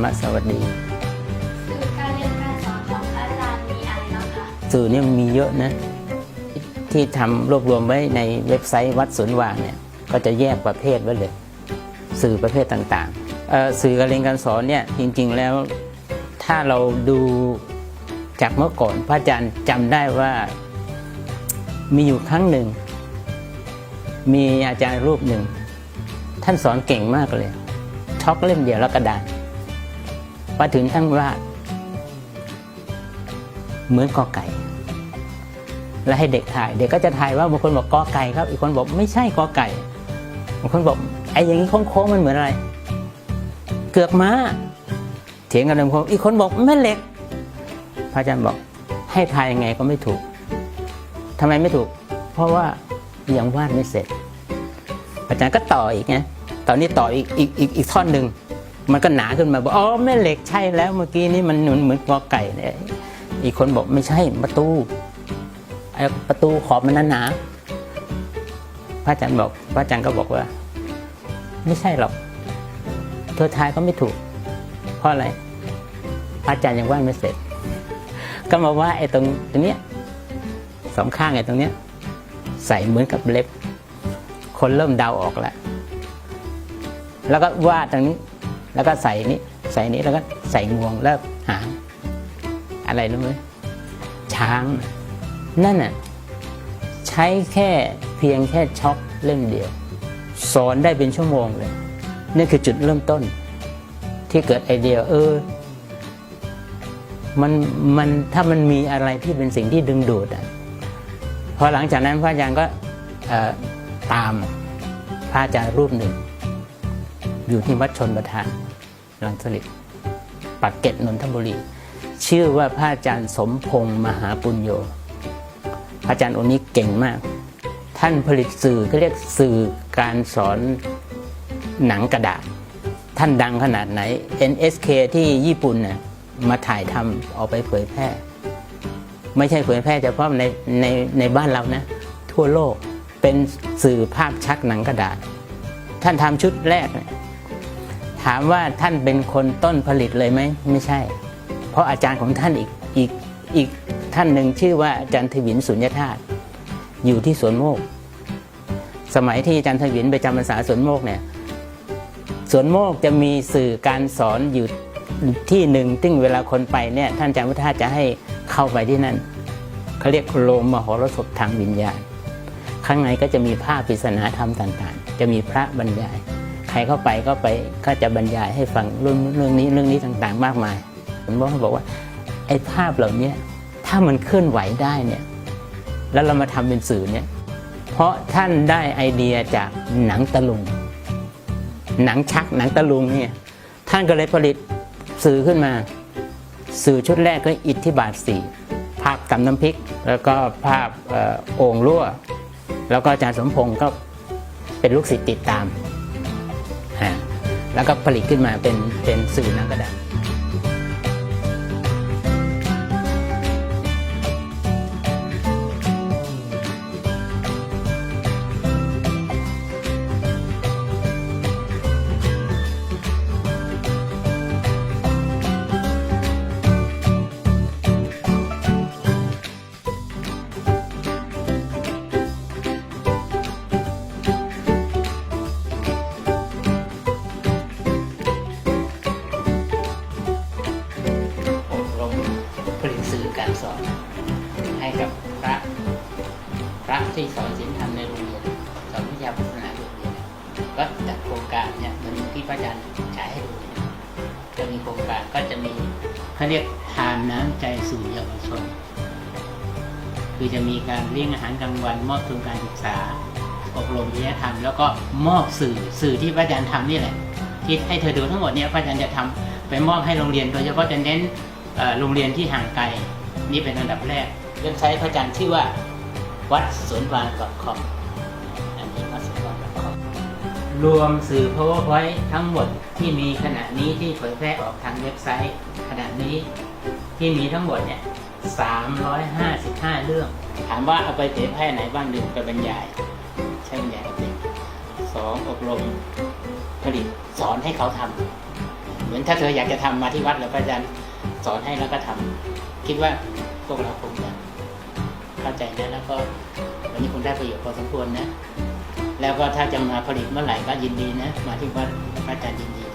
ธรรมสวัสดี สื่อการเรียนการสอนของอาจารย์มีอะไรบ้างคะสื่อเนี่ยมีเยอะนะ ที่ทำรวบรวมไว้ในเว็บไซต์วัดสวนวางเนี่ยก็จะแยกประเภทไว้เลย สื่อประเภทต่างๆเอ่อสื่อการเรียนการสอนเนี่ยจริงๆแล้วถ้าเราดูจากเมื่อก่อนพระอาจารย์จำได้ว่ามีอยู่ครั้งหนึ่ง มีอาจารย์รูปหนึ่ง ท่านสอนเก่งมากเลยช็อกเล่มเดียวแล้วกระดาษ มาถึงท่านวาดเหมือนกอไก่ แล้วให้เด็กถ่าย เด็กก็จะถ่ายว่าบางคนบอกกอไก่ครับ อีกคนบอกไม่ใช่กอไก่บางคนบอกไอ้อย่างนี้โค้งๆมันเหมือนอะไร เกือกม้า เถียงกันเลยคนอีกคนบอกแม่เหล็ก พระอาจารย์บอกให้ทายยังไงก็ไม่ถูกทำไมไม่ถูก เพราะว่ายังวาดไม่เสร็จ อาจารย์ก็ต่ออีกไงตอนนี้ต่ออีกอีกอีกอีกท่อนหนึ่ง มันก็หนาขึ้นมาบอกอ๋อแม่เหล็กใช่แล้วเมื่อกี้นี่มันหมือนเหมือนกอไก่เนี่ยอีกคนบอกไม่ใช่ประตูไอ้ประตูขอบมันหนาพระอาจารย์บอกพระอาจารย์ก็บอกว่า ไม่ใช่หรอกเธอทายก็ไม่ถูก เพราะอะไรพระอาจารย์ยังวาดไม่เสร็จ ก็มาว่าไอ้ตรงตรงเนี้ยสองข้างไอ้ตรงเนี้ย ใส่เหมือนกับเล็บ คนเริ่มเดาออกแล้วแล้วก็วาดตรงนี้ แล้วก็ใส่นี้ใส่นี้แล้วก็ใส่งวงแล้วหางอะไรรู้ไหมช้าง นั่นน่ะใช้แค่เพียงแค่ช็อกเล่มเดียว สอนได้เป็นชั่วโมงเลยนี่คือจุดเริ่มต้น ที่เกิดไอเดียเออมันมันถ้ามันมีอะไรที่เป็นสิ่งที่ดึงดูดอะพอหลังจากนั้นพระอาจารย์ก็ตามพระอาจารย์รูปหนึ่ง อยู่ที่วัดชนประทาน ลังสลิดปากเกร็ดนนทบุรี ชื่อว่าพระอาจารย์สมพงษ์มหาปุญโยพระอาจารย์องค์นี้เก่งมาก ท่านผลิตสื่อเขาเรียกสื่อการสอนหนังกระดาษ ท่านดังขนาดไหน NSK ที่ญี่ปุ่นน่ะมาถ่ายทำเอาไปเผยแพร่ ไม่ใช่เผยแพร่เฉพาะในในในบ้านเรานะ ทั่วโลกเป็นสื่อภาพชัดหนังกระดาษ ท่านทำชุดแรก ถามว่าท่านเป็นคนต้นผลิตเลยไหมไม่ใช่ เพราะอาจารย์ของท่านอีกอีกอีกท่านหนึ่งชื่อว่าอาจารย์ทวินสุญญธาตุอยู่ที่สวนโมก สมัยที่อาจารย์ทวินไปจำพรรษาสวนโมกเนี่ยสวนโมกจะมีสื่อการสอนอยู่ที่หนึ่งซึ่งเวลาคนไปเนี่ยท่านอาจารย์พุทธาจะให้เข้าไปที่นั่นเขาเรียกโรงมหรสพทางวิญญาณ ข้างในก็จะมีภาพปริศนาธรรมต่างๆ จะมีพระบรรยาย ใครเข้าไปก็ไปก็จะบรรยายให้ฟังเรื่องเรื่องนี้เรื่องนี้ต่างๆ มากมาย ผมบอกเขาบอกว่าไอ้ภาพเหล่านี้ถ้ามันเคลื่อนไหวได้เนี่ยแล้วเรามาทำเป็นสื่อเนี่ยเพราะท่านได้ไอเดียจากหนังตะลุง หนังชักหนังตะลุงเนี่ยท่านก็เลยผลิตสื่อขึ้นมา สื่อชุดแรกก็อิทธิบาทสี่ภาพตำน้ำพริก แล้วก็ภาพโอ่งรั่ว แล้วก็อาจารย์สมพงศ์ก็เป็นลูกศิษย์ติดตาม แล้วก็ผลิตขึ้นมาเป็นเป็นสื่อหนังกระดาษ ก็จัดโครงการเนี่ยเหมือนที่พระอาจารย์ฉายให้ดูเนี่ยจะมีโครงการก็จะมีเขาเรียกทานน้ำใจสู่เยาวชน คือจะมีการเลี้ยงอาหารกลางวัน มอบทุนการศึกษา อบรมจริยธรรม แล้วก็มอบสื่อสื่อที่พระอาจารย์ทำนี่แหละ ที่ให้เธอดูทั้งหมดเนี่ยพระอาจารย์จะทำไปมอบให้โรงเรียน โดยเฉพาะจะเน้นโรงเรียนที่ห่างไกลนี่เป็นอันดับแรกเว็บไซต์พระอาจารย์ชื่อว่าวัดสวนวาง .com รวมสื่อ PowerPoint ทั้งหมดที่มีขณะนี้ที่เผยแพร่ออกทางเว็บไซต์ ขณะนี้ที่มีทั้งหมดเนี่ย 355 เรื่อง ถามว่าเอาไปเผยแพร่ไหนบ้างดึงไปบรรยาย ใช่บรรยายกับเด็สองอบรมผลิตสอนให้เขาทำ เหมือนถ้าเธออยากจะทำมาที่วัดหรือพระอาจารย์สอนให้แล้วก็ทำ คิดว่าพวกเราคงจะเข้าใจนะแล้วก็วันนี้คงได้ประโยชน์พอสมควรนะ แล้วก็ถ้าจะมาผลิตเมื่อไหร่ก็ยินดีนะ มาที่วัดพระอาจารย์ยินดี